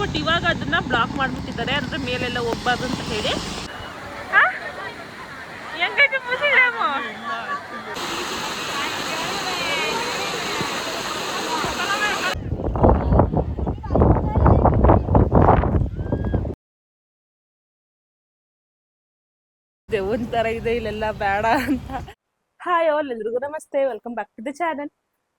But ಇವಾಗ ಅದನ್ನ block ಮಾಡ್ಬಿಟ್ಟಿದ್ದಾರೆ. ಅಂದ್ರೆ ಮೇಲೆಲ್ಲ ಹೋಗ್ಬಾರ್ದು ಅಂತ ಹೇಳಿ? ಹೆಂಗೈತೆ ದೇವನ್ ತರ ಇದೆ ಇಲ್ಲೆಲ್ಲ ಬೇಡ ಅಂತ. ಹಾಯ್ ಆಲ್ ಎಲ್ರಿಗೂ ನಮಸ್ತೆ. Welcome back to the channel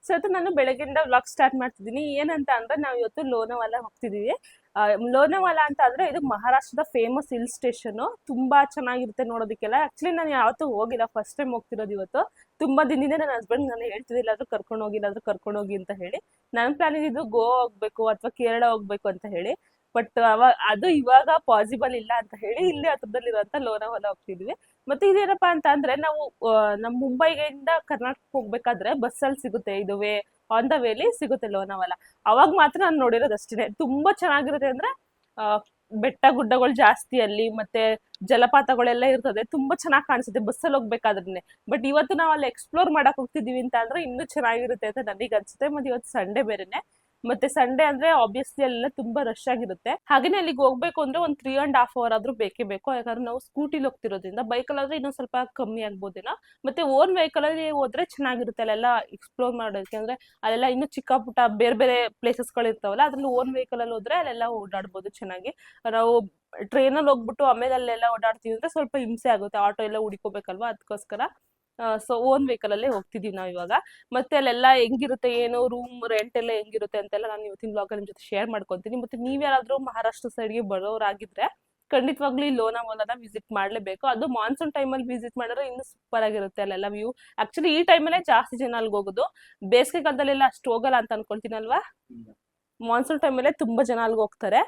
so ಇವತ್ತು ನಾನು ಬೆಳಗ್ಗೆಯಿಂದ ವ್ಲಾಗ್ ಸ್ಟಾರ್ಟ್ ಮಾಡ್ತಿದ್ದೀನಿ. ಏನಂತ ಅಂದ್ರೆ ನಾವು ಇವತ್ತು ಲೋನಾವಾಲ ಹೋಗ್ತಿದೀವಿ. ಆ, ಲೋನಾವಾಲ ಅಂತ ಅಂದ್ರೆ ಇದು ಮಹಾರಾಷ್ಟ್ರದ ಫೇಮಸ್ ಹಿಲ್ ಸ್ಟೇಷನ್ ತುಂಬಾ ಚೆನ್ನಾಗಿರುತ್ತೆ ನೋಡೋದಕ್ಕೆಲ್ಲ. ಆಕ್ಚುಲಿ ನಾನು ಯಾವತ್ತೂ ಹೋಗಿಲ್ಲ. ಫಸ್ಟ್ ಟೈಮ್ ಹೋಗ್ತಿರೋದು ಇವತ್ತು. ತುಂಬಾ ದಿನದಿಂದ ನನ್ನ ಹಸ್ಬೆಂಡ್ ನಾನು ಹೇಳ್ತಿದ್ದೆ ಇಲ್ಲಾದ್ರೂ ಕರ್ಕೊಂಡು ಹೋಗಿ ಇಲ್ಲಾದ್ರೂ ಕರ್ಕೊಂಡು ಹೋಗಿ ಅಂತ ಹೇಳಿ. ನನ್ನ ಪ್ಲಾನ್ ಇದ್ದು ಗೋವಾ ಹೋಗ್ಬೇಕು ಅಥವಾ ಕೇರಳ ಹೋಗ್ಬೇಕು ಅಂತ ಹೇಳಿ. ಬಟ್ ಅವಾಗ ಅದು ಇವಾಗ ಪಾಸಿಬಲ್ ಇಲ್ಲ ಅಂತ ಹೇಳಿ ಇಲ್ಲಿ ಹತ್ರದಲ್ಲಿರುವಂತ ಲೋನಾವಲ ಹೋಗ್ತಿದ್ವಿ. ಮತ್ತೆ ಇದೇನಪ್ಪಾ ಅಂತ ಅಂದ್ರೆ ನಾವು ನಮ್ ಮುಂಬೈಯಿಂದ ಕರ್ನಾಟಕ ಹೋಗ್ಬೇಕಾದ್ರೆ ಬಸ್ಸಲ್ಲಿ ಸಿಗುತ್ತೆ ಇದು ವೇ ಆನ್ ದ ವೇಲಿ ಸಿಗುತ್ತೆ ಲೋನಾವಲ ಅವಾಗ ಮಾತ್ರ ನಾನು ನೋಡಿರೋದು ಅಷ್ಟೇ ತುಂಬಾ ಚೆನ್ನಾಗಿರುತ್ತೆ ಅಂದ್ರೆ ಬೆಟ್ಟ ಗುಡ್ಡಗಳು ಜಾಸ್ತಿ ಅಲ್ಲಿ, ಮತ್ತೆ ಜಲಪಾತಗಳೆಲ್ಲ ಇರ್ತದೆ. ತುಂಬಾ ಚೆನ್ನಾಗಿ ಕಾಣಿಸುತ್ತೆ ಬಸ್ಸಲ್ಲಿ ಹೋಗ್ಬೇಕಾದ್ರೆ ಬಟ್ ಇವತ್ತು ನಾವು ಅಲ್ಲಿ ಎಕ್ಸ್ಪ್ಲೋರ್ ಮಾಡಕ್ ಹೋಗ್ತಿದೀವಿ ಅಂತ ಅಂದ್ರೆ ಇನ್ನೂ ಚೆನ್ನಾಗಿರುತ್ತೆ ಅಂತ ನನಗೆ ಅನ್ಸುತ್ತೆ. ಮತ್ತೆ ಇವತ್ತು ಸಂಡೇ ಬೇರೆನೆ. ಮತ್ತೆ ಸಂಡೇ ಅಂದ್ರೆ ಆಬ್ವಿಯಸ್ಲಿ ಅಲ್ಲೆಲ್ಲ ತುಂಬಾ ರಶ್ ಆಗಿರುತ್ತೆ. ಹಾಗೇನೆ ಅಲ್ಲಿಗೆ ಹೋಗ್ಬೇಕು ಅಂದ್ರೆ ಒಂದ್ ತ್ರೀ ಅಂಡ್ ಹಾಫ್ ಅವರ್ ಆದ್ರೂ ಬೇಕೇ ಬೇಕು. ಯಾಕಂದ್ರೆ ನಾವು ಸ್ಕೂಟಿಲಿ ಹೋಗ್ತಿರೋದ್ರಿಂದ ಬೈಕಲ್ಲಿ ಆದ್ರೆ ಇನ್ನೊಂದ್ ಸ್ವಲ್ಪ ಕಮ್ಮಿ ಆಗ್ಬೋದೇನೋ. ಮತ್ತೆ ಓನ್ ವೆಹಿಕಲ್ ಅಲ್ಲಿ ಹೋದ್ರೆ ಚೆನ್ನಾಗಿರುತ್ತೆ ಅಲ್ಲೆಲ್ಲ ಎಕ್ಸ್ಪ್ಲೋರ್ ಮಾಡೋದಕ್ಕೆ. ಅಂದ್ರೆ ಅಲ್ಲೆಲ್ಲ ಇನ್ನು ಚಿಕ್ಕ ಪುಟ್ಟ ಬೇರೆ ಬೇರೆ ಪ್ಲೇಸಸ್ಗಳು ಇರ್ತಾವಲ್ಲ, ಅದ್ರಲ್ಲಿ ಓನ್ ವೆಹಿಕಲ್ ಅಲ್ಲಿ ಹೋದ್ರೆ ಅಲ್ಲೆಲ್ಲ ಓಡಾಡ್ಬೋದು ಚೆನ್ನಾಗಿ. ನಾವು ಟ್ರೈನಲ್ಲಿ ಹೋಗ್ಬಿಟ್ಟು ಆಮೇಲೆ ಅಲ್ಲೆಲ್ಲ ಓಡಾಡ್ತೀವಿ ಅಂದ್ರೆ ಸ್ವಲ್ಪ ಹಿಂಸೆ ಆಗುತ್ತೆ. ಆಟೋ ಎಲ್ಲ ಹುಡ್ಕೋಬೇಕಲ್ವಾ ಅದಕ್ಕೋಸ್ಕರ. ಸೊ ಓನ್ ವೆಹಿಕಲ್ ಅಲ್ಲೇ ಹೋಗ್ತಿದೀವಿ ನಾವು ಇವಾಗ. ಮತ್ತೆ ಅಲ್ಲೆಲ್ಲ ಹೆಂಗಿರುತ್ತೆ ಏನು ರೂಮ್ ರೆಂಟ್ ಎಲ್ಲ ಹೆಂಗಿರುತ್ತೆ ಅಂತೆಲ್ಲ ನಾನು ಇವತ್ತಿನ ಬ್ಲಾಗ್ ನಿಮ್ಮ ಜೊತೆ ಶೇರ್ ಮಾಡ್ಕೊತೀನಿ. ಮತ್ತೆ ನೀವ್ ಯಾರಾದ್ರೂ ಮಹಾರಾಷ್ಟ್ರ ಸೈಡ್ಗೆ ಬರೋರಾಗಿದ್ರೆ ಖಂಡಿತವಾಗ್ಲೂ ಈ ಲೋನಾವಾಲನ ವಿಸಿಟ್ ಮಾಡ್ಲೇಬೇಕು. ಅದು ಮಾನ್ಸೂನ್ ಟೈಮಲ್ಲಿ ವಿಸಿಟ್ ಮಾಡಿದ್ರೆ ಇನ್ನೂ ಸೂಪರ್ ಆಗಿರುತ್ತೆ ಅಲ್ಲೆಲ್ಲ ವ್ಯೂ ಆಕ್ಚುಲಿ ಈ ಟೈಮಲ್ಲೇ ಜಾಸ್ತಿ ಜನ ಅಲ್ಲಿಗೆ ಹೋಗೋದು. ಬೇಸಿಗೆ ಕಾಲದಲ್ಲೆಲ್ಲ ಅಷ್ಟು ಹೋಗಲ್ಲ ಅಂತ ಅನ್ಕೊಳ್ತೀನಲ್ವಾ? ಮಾನ್ಸೂನ್ ಟೈಮಲ್ಲೇ ತುಂಬಾ ಜನ ಅಲ್ಲಿಗೆ ಹೋಗ್ತಾರೆ.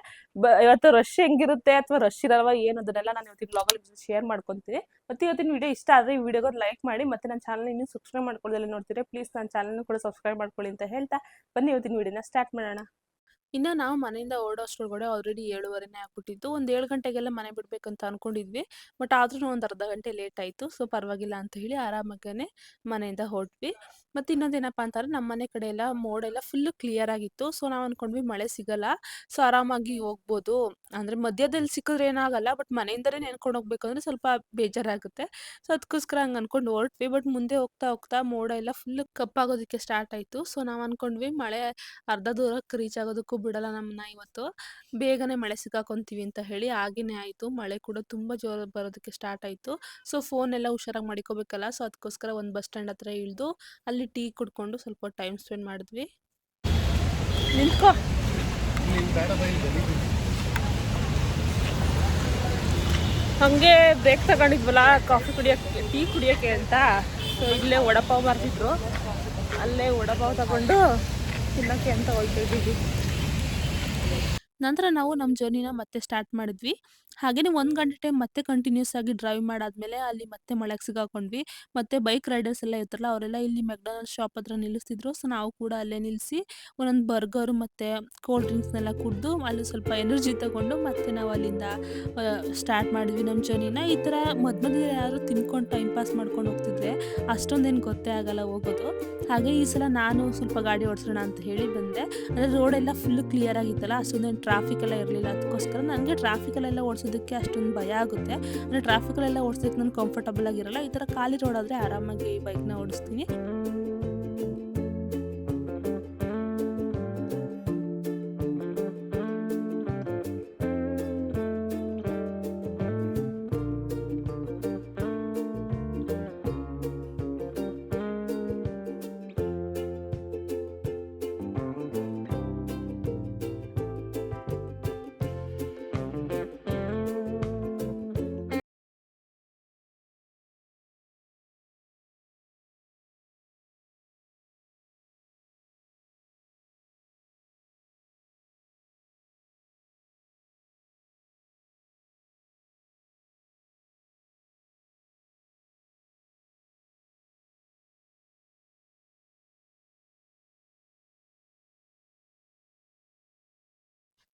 ಇವತ್ತು ರಶ್ ಹೆಂಗಿರುತ್ತೆ ಅಥವಾ ರಶ್ ಇರಲ್ವಾ ಏನು ಅದನ್ನೆಲ್ಲ ನಾನು ಇವತ್ತಿನ ಬ್ಲಾಗಲ್ಲಿ ಶೇರ್ ಮಾಡ್ಕೊತೀನಿ. ಮತ್ತೆ ಇವತ್ತಿನ ವಿಡಿಯೋ ಇಷ್ಟ ಆದ್ರೆ ಈ ವಿಡಿಯೋಗೆ ಲೈಕ್ ಮಾಡಿ, ಮತ್ತೆ ನನ್ನ ಚಾನಲ್ ಇನ್ನೂ ಸಬ್ಸ್ಕ್ರೈಬ್ ಮಾಡ್ಕೊಳ್ಳೋದಲ್ಲ ನೋಡ್ತೀರಿ ಪ್ಲೀಸ್ ನನ್ನ ಚಾನಲ್ ಕೂಡ ಸಬ್ಸ್ಕ್ರೈಬ್ ಮಾಡ್ಕೊಳ್ಳಿ ಅಂತ ಹೇಳ್ತಾ. ಬನ್ನಿ ಇವತ್ತಿನ ವಿಡಿಯೋನ ಸ್ಟಾರ್ಟ್ ಮಾಡೋಣ. ಇನ್ನು ನಾವು ಮನೆಯಿಂದ ಓಡೋಷ್ಟ್ರೊಳಗಡೆ ಆಲ್ರೆಡಿ ಏಳುವರೆನೇ ಆಗ್ಬಿಟ್ಟಿತ್ತು. ಒಂದು ಏಳು ಗಂಟೆಗೆಲ್ಲ ಮನೆ ಬಿಡ್ಬೇಕಂತ ಅನ್ಕೊಂಡಿದ್ವಿ. ಬಟ್ ಆದ್ರೂ ಒಂದು ಅರ್ಧ ಗಂಟೆ ಲೇಟ್ ಆಯ್ತು. ಸೊ ಪರವಾಗಿಲ್ಲ ಅಂತ ಹೇಳಿ ಆರಾಮಾಗೇನೆ ಮನೆಯಿಂದ ಹೊರಟ್ವಿ ಮತ್ತು ಇನ್ನೊಂದೇನಪ್ಪ ಅಂತಂದ್ರೆ ನಮ್ಮ ಮನೆ ಕಡೆ ಎಲ್ಲ ಮೋಡ ಎಲ್ಲ ಫುಲ್ ಕ್ಲಿಯರ್ ಆಗಿತ್ತು. ಸೊ ನಾವು ಅನ್ಕೊಂಡ್ವಿ ಮಳೆ ಸಿಗಲ್ಲ. ಸೊ ಆರಾಮಾಗಿ ಹೋಗ್ಬೋದು. ಅಂದ್ರೆ ಮಧ್ಯದಲ್ಲಿ ಸಿಕ್ಕಿದ್ರೆ ಏನಾಗಲ್ಲ ಬಟ್ ಮನೆಯಿಂದಲೇ ನೆನ್ಕೊಂಡು ಹೋಗ್ಬೇಕು ಅಂದ್ರೆ ಸ್ವಲ್ಪ ಬೇಜಾರಾಗುತ್ತೆ. ಸೊ ಅದಕ್ಕೋಸ್ಕರ ಹಂಗೆ ಅನ್ಕೊಂಡು ಹೊರಟ್ವಿ. ಬಟ್ ಮುಂದೆ ಹೋಗ್ತಾ ಹೋಗ್ತಾ ಮೋಡ ಎಲ್ಲ ಫುಲ್ ಕಪ್ಪಾಗೋದಕ್ಕೆ ಸ್ಟಾರ್ಟ್ ಆಯಿತು. ಸೊ ನಾವು ಅನ್ಕೊಂಡ್ವಿ ಮಳೆ ಅರ್ಧ ದೂರಕ್ಕೆ ರೀಚ್ ಆಗೋದಕ್ಕೂ ಬಿಡಲ್ಲ ನಮ್ಮನ್ನ ಇವತ್ತು. ಬೇಗನೆ ಮಳೆ ಸಿಕ್ಕಾಕೊಂತೀವಿ ಅಂತ ಹೇಳಿ ಆಗಿನೇ ಆಯಿತು. ಮಳೆ ಕೂಡ ತುಂಬ ಜೋರು ಬರೋದಕ್ಕೆ ಸ್ಟಾರ್ಟ್ ಆಯಿತು. ಸೊ ಫೋನ್ ಎಲ್ಲ ಹುಷಾರಾಗಿ ಮಾಡ್ಕೋಬೇಕಲ್ಲ. ಸೊ ಅದಕ್ಕೋಸ್ಕರ ಒಂದು ಬಸ್ ಸ್ಟ್ಯಾಂಡ್ ಹತ್ರ ಇಳಿದು ಅಲ್ಲಿ ಟೀ ಕುಡ್ಕೊಂಡು ಸ್ವಲ್ಪ ಟೈಮ್ ಸ್ಪೆಂಡ್ ಮಾಡಿದ್ವಿ. ನಿಂತ್ಕೋ. ಹಂಗೆ ಬ್ರೇಕ್ ತಗೊಂಡಿದ್ವಲ್ಲ ಕಾಫಿ ಕುಡಿಯೋಕ್ಕೆ ಟೀ ಕುಡಿಯೋಕ್ಕೆ ಅಂತ. ಸೊ ಇಲ್ಲೇ ವಡಪಾವ್ ಬರ್ತಿದ್ರು ಅಲ್ಲೇ ವಡಪಾವ್ ತಗೊಂಡು ತಿನ್ನೋಕ್ಕೆ ಅಂತ ಹೋಗ್ತಾ ಇದ್ದೀವಿ ನಂತರ ನಾವು ನಮ್ಮ ಜರ್ನಿನ ಮತ್ತೆ ಸ್ಟಾರ್ಟ್ ಮಾಡಿದ್ವಿ. ಹಾಗೆಯೇ ಒಂದು ಗಂಟೆ ಟೈಮ್ ಮತ್ತೆ ಕಂಟಿನ್ಯೂಸ್ ಆಗಿ ಡ್ರೈವ್ ಮಾಡಾದ್ಮೇಲೆ ಅಲ್ಲಿ ಮತ್ತೆ ಮಳೆಗೆ ಸಿಗಾಕೊಂಡ್ವಿ. ಮತ್ತೆ ಬೈಕ್ ರೈಡರ್ಸ್ ಎಲ್ಲ ಇರ್ತಾರಲ್ಲ ಅವರೆಲ್ಲ ಇಲ್ಲಿ ಮೆಕ್ಡೊನಾಲ್ಡ್ ಶಾಪ್ ಹತ್ರ ನಿಲ್ಲಿಸ್ತಿದ್ರು. ಸೊ ನಾವು ಕೂಡ ಅಲ್ಲೇ ನಿಲ್ಲಿಸಿ ಒಂದೊಂದು ಬರ್ಗರು ಮತ್ತು ಕೋಲ್ಡ್ ಡ್ರಿಂಕ್ಸ್ನೆಲ್ಲ ಕುಡಿದು ಅಲ್ಲಿ ಸ್ವಲ್ಪ ಎನರ್ಜಿ ತಗೊಂಡು ಮತ್ತೆ ನಾವು ಅಲ್ಲಿಂದ ಸ್ಟಾರ್ಟ್ ಮಾಡಿದ್ವಿ ನಮ್ಮ ಜರ್ನಿನ ಈ ಥರ ಮಧ್ಯದಲ್ಲಿ ಯಾರು ತಿನ್ಕೊಂಡು ಟೈಮ್ ಪಾಸ್ ಮಾಡ್ಕೊಂಡು ಹೋಗ್ತಿದ್ರೆ ಅಷ್ಟೊಂದೇನು ಗೊತ್ತೇ ಆಗಲ್ಲ ಹೋಗೋದು. ಹಾಗೆ ಈ ಸಲ ನಾನು ಸ್ವಲ್ಪ ಗಾಡಿ ಓಡಿಸೋಣ ಅಂತ ಹೇಳಿ ಬಂದೆ. ಅಂದರೆ ರೋಡೆಲ್ಲ ಫುಲ್ ಕ್ಲಿಯರ್ ಆಗಿತ್ತಲ್ಲ ಅಷ್ಟೊಂದೇನು ಟ್ರಾಫಿಕ್ ಎಲ್ಲ ಇರಲಿಲ್ಲ. ಅದಕ್ಕೋಸ್ಕರ ನನಗೆ ಟ್ರಾಫಿಕಲ್ಲೆಲ್ಲ ಓಡಿಸೋದಕ್ಕೆ ಅಷ್ಟೊಂದು ಭಯ ಆಗುತ್ತೆ. ಅಂದರೆ ಟ್ರಾಫಿಕಲ್ಲೆಲ್ಲ ಓಡಿಸೋಕೆ ನಾನು ಕಂಫರ್ಟಬಲ್ ಆಗಿರಲ್ಲ. ಈ ಥರ ಖಾಲಿ ರೋಡಾದರೆ ಆರಾಮಾಗಿ ಬೈಕ್ನ ಓಡಿಸ್ತೀನಿ.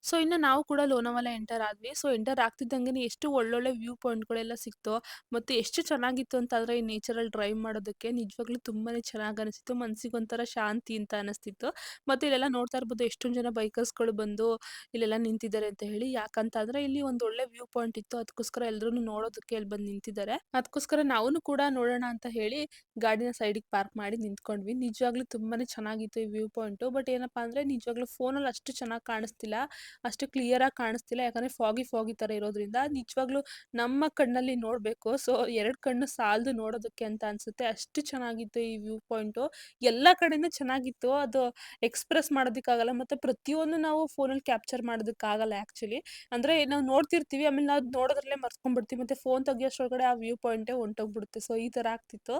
ಸೊ ಇನ್ನು ನಾವು ಕೂಡ ಲೋನಾವಲ ಎಂಟರ್ ಆದ್ವಿ. ಸೊ ಎಂಟರ್ ಆಗ್ತಿದ್ದಂಗೆ ಎಷ್ಟು ಒಳ್ಳೊಳ್ಳೆ ವ್ಯೂ ಪಾಯಿಂಟ್‌ಗಳೆಲ್ಲ ಸಿಕ್ತೋ, ಮತ್ತೆ ಎಷ್ಟು ಚೆನ್ನಾಗಿತ್ತು ಅಂತಂದ್ರೆ ಈ ನೇಚರಲ್ಲಿ ಡ್ರೈವ್ ಮಾಡೋದಕ್ಕೆ ನಿಜವಾಗ್ಲೂ ತುಂಬಾನೇ ಚೆನ್ನಾಗಿ ಅನಿಸ್ತಿತ್ತು. ಮನಸ್ಸಿಗೊಂಥರ ಶಾಂತಿ ಅಂತ ಅನಿಸ್ತಿತ್ತು. ಮತ್ತೆ ಇಲ್ಲೆಲ್ಲ ನೋಡ್ತಾ ಇರ್ಬೋದು ಎಷ್ಟೊಂದು ಜನ ಬೈಕರ್ಸ್‌ಗಳು ಬಂದು ಇಲ್ಲೆಲ್ಲ ನಿಂತಿದ್ದಾರೆ ಅಂತ ಹೇಳಿ. ಯಾಕಂತಂದ್ರೆ ಇಲ್ಲಿ ಒಂದು ಒಳ್ಳೆ ವ್ಯೂ ಪಾಯಿಂಟ್ ಇತ್ತು. ಅದಕ್ಕೋಸ್ಕರ ಎಲ್ಲರೂ ನೋಡೋದಕ್ಕೆ ಇಲ್ಲಿ ಬಂದು ನಿಂತಿದ್ದಾರೆ. ಅದಕ್ಕೋಸ್ಕರ ನಾವು ಕೂಡ ನೋಡೋಣ ಅಂತ ಹೇಳಿ ಗಾಡಿನ ಸೈಡಿಗೆ ಪಾರ್ಕ್ ಮಾಡಿ ನಿಂತ್ಕೊಂಡ್ವಿ. ನಿಜವಾಗ್ಲೂ ತುಂಬಾನೇ ಚೆನ್ನಾಗಿತ್ತು ಈ ವ್ಯೂ ಪಾಯಿಂಟು. ಬಟ್ ಏನಪ್ಪಾ ಅಂದ್ರೆ ನಿಜವಾಗ್ಲೂ ಫೋನಲ್ಲಿ ಅಷ್ಟು ಚೆನ್ನಾಗಿ ಕಾಣಿಸ್ತಿಲ್ಲ. ಅಷ್ಟು ಕ್ಲಿಯರ್ ಆಗಿ ಕಾಣಿಸ್ತಿಲ್ಲ. ಯಾಕಂದ್ರೆ ಫಾಗಿ ಫಾಗಿ ತರ ಇರೋದ್ರಿಂದ ನಿಜವಾಗ್ಲೂ ನಮ್ಮ ಕಣ್ಣಲ್ಲಿ ನೋಡ್ಬೇಕು. ಸೊ ಎರಡು ಕಣ್ಣು ಸಾಲದು ನೋಡೋದಕ್ಕೆ ಅಂತ ಅನ್ಸುತ್ತೆ. ಅಷ್ಟು ಚೆನ್ನಾಗಿತ್ತು ಈ ವ್ಯೂ ಪಾಯಿಂಟು. ಎಲ್ಲ ಕಡೆನೂ ಚೆನ್ನಾಗಿತ್ತು. ಅದು ಎಕ್ಸ್‌ಪ್ರೆಸ್ ಮಾಡೋದಕ್ಕಾಗಲ್ಲ. ಮತ್ತೆ ಪ್ರತಿಯೊಂದು ನಾವು ಫೋನಲ್ಲಿ ಕ್ಯಾಪ್ಚರ್ ಮಾಡೋದಕ್ಕಾಗಲ್ಲ ಆಕ್ಚುಲಿ ಅಂದ್ರೆ ನಾವು ನೋಡ್ತಿರ್ತೀವಿ ಆಮೇಲೆ ನಾವು ನೋಡೋದ್ರಲ್ಲೇ ಮರ್ತ್ಕೊಂಡ್ಬಿಡ್ತೀವಿ. ಮತ್ತೆ ಫೋನ್ ತೆಗಿಯೋಷ್ಟೊಳಗಡೆ ಆ ವ್ಯೂ ಪಾಯಿಂಟೇ ಹೊಂಟೋಗ್ಬಿಡುತ್ತೆ. ಸೊ ಈ ತರ ಆಗ್ತಿತ್ತು.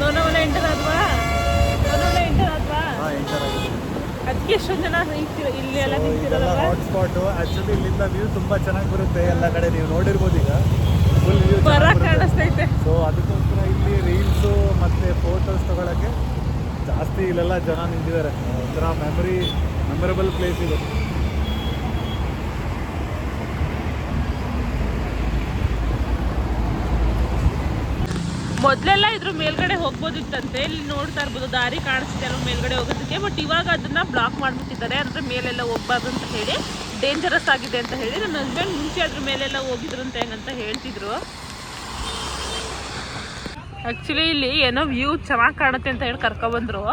ಲೋನಾವಾಲ ಎಂಟರ್ ಆದ್ವಾ ಲೋನಾವಾಲ ಎಂಟರ್ ಆದ್ವಾ ಹಾಂ ಎಂಟರ್ ಆಗಿದೆ ಅದಕ್ಕೆ ಎಷ್ಟೊಂದು ಜನ ನಿಂತಿರ ಇಲ್ಲಿ ಎಲ್ಲ ನಿಂತಿರೋದಲ್ವಾ? ಹಾಟ್ಸ್ಪಾಟು ಆ್ಯಕ್ಚುಲಿ ಇಲ್ಲಿಂದ ವ್ಯೂ ತುಂಬಾ ಚೆನ್ನಾಗಿ ಬರುತ್ತೆ. ಎಲ್ಲ ಕಡೆ ನೀವು ನೋಡಿರ್ಬೋದು ಈಗ. ಫುಲ್ ವ್ಯೂ ಬರ ಕಾಣಿಸ್ತೈತೆ. ಸೊ ಅದಕ್ಕೋಸ್ಕರ ಇಲ್ಲಿ ರೀಲ್ಸು ಮತ್ತೆ ಫೋಟೋಸ್ ತಗೊಳಕ್ಕೆ ಜಾಸ್ತಿ ಇಲ್ಲೆಲ್ಲ ಜನ ನಿಂತಿದ್ದಾರೆ. ಒಂಥರ ಮೆಮೊರಿ ಮೆಮೊರೇಬಲ್ ಪ್ಲೇಸ್ ಇದು. ಮೊದಲೆಲ್ಲ ಇದ್ರ ಮೇಲ್ಗಡೆ ಹೋಗ್ಬೋದಿತ್ತಂತೆ. ಇಲ್ಲಿ ನೋಡ್ತಾ ಇರ್ಬೋದು, ದಾರಿ ಕಾಣಿಸ್ತಿದೆ ಅಲ್ವಾ ಮೇಲ್ಗಡೆ ಹೋಗೋದಕ್ಕೆ. ಬಟ್ ಇವಾಗ ಅದನ್ನ ಬ್ಲಾಕ್ ಮಾಡ್ಬಿಟ್ಟಿದ್ದಾರೆ. ಅಂದ್ರೆ ಮೇಲೆಲ್ಲ ಹೋಗ್ಬಾರ್ದು ಅಂತ ಹೇಳಿ ಡೇಂಜರಸ್ ಆಗಿದೆ ಅಂತ ಹೇಳಿ ನನ್ನ ಹಸ್ಬೆಂಡ್ ಮುಂಚೆ ಅದ್ರ ಮೇಲೆಲ್ಲ ಹೋಗಿದ್ರು ಅಂತ ಹೆಂಗಂತ ಹೇಳ್ತಿದ್ರು. ಆ್ಯಕ್ಚುಲಿ ಇಲ್ಲಿ ಏನೋ ವ್ಯೂ ಚೆನ್ನಾಗಿ ಕಾಣುತ್ತೆ ಅಂತ ಹೇಳಿ ಕರ್ಕೊಬಂದ್ರು.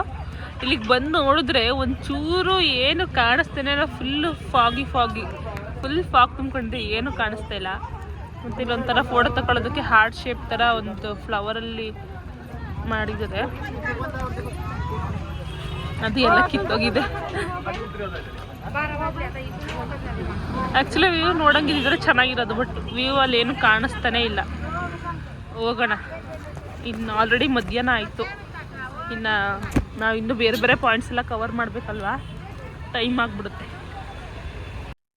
ಇಲ್ಲಿಗೆ ಬಂದು ನೋಡಿದ್ರೆ ಒಂಚೂರು ಏನು ಕಾಣಿಸ್ತೇನೆ full foggy foggy full fog ತುಂಬ್ಕೊಂಡ್ರೆ ಏನು ಕಾಣಿಸ್ತಾ ಇಲ್ಲ. ಮತ್ತು ಇಲ್ಲೊಂಥರ ಫೋಟೋ ತಗೊಳ್ಳೋದಕ್ಕೆ ಹಾರ್ಟ್ ಶೇಪ್ ಥರ ಒಂದು ಫ್ಲವರಲ್ಲಿ ಮಾಡಿದರೆ ಅದು ಎಲ್ಲ ಕಿತ್ತೋಗಿದೆ. ಆ್ಯಕ್ಚುಲಿ ವ್ಯೂ ನೋಡಂಗಿದ್ರೆ ಚೆನ್ನಾಗಿರೋದು ಬಟ್ ವ್ಯೂ ಅಲ್ಲಿ ಏನು ಕಾಣಿಸ್ತಾನೆ ಇಲ್ಲ. ಹೋಗೋಣ. ಇನ್ನು ಆಲ್ರೆಡಿ ಮಧ್ಯಾಹ್ನ ಆಯಿತು. ಇನ್ನು ನಾವು ಇನ್ನೂ ಬೇರೆ ಬೇರೆ ಪಾಯಿಂಟ್ಸ್ ಎಲ್ಲ ಕವರ್ ಮಾಡಬೇಕಲ್ವಾ? ಟೈಮ್ ಆಗಿಬಿಡುತ್ತೆ.